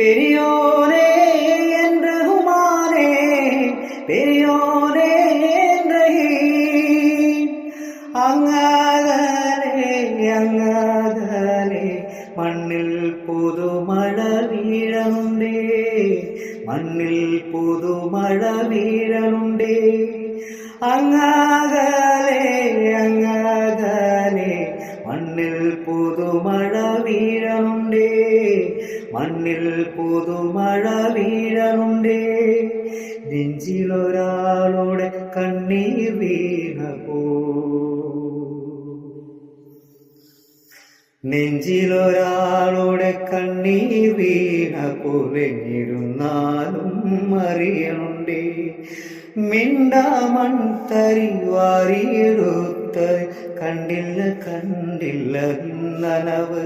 பெரியோனே என்று ஹுமானே பெரியோனே என்று അങ്ങാകലെ അങ്ങാകലെ മണ്ണിൽ പുതുമഴ വീഴണുണ്ടേ മണ്ണിൽ പുതുമഴ വീഴണുണ്ടേ അങ്ങാകലെ അങ്ങാകലെ മണ്ണിൽ പുതുമഴ വീഴണുണ്ടേ മണ്ണിൽ പുതുമഴ വീഴലുണ്ടേ. നെഞ്ചിലൊരാളുടെ കണ്ണീർ വീണ പോ നെഞ്ചിലൊരാളുടെ കണ്ണീർ വീണ പുലഞ്ഞിരുന്നാലും അറിയണുണ്ടേ മിണ്ടാമൺ തരി വാരിയെടുത്ത് കണ്ടില്ല കണ്ടില്ല നിന്നനവ്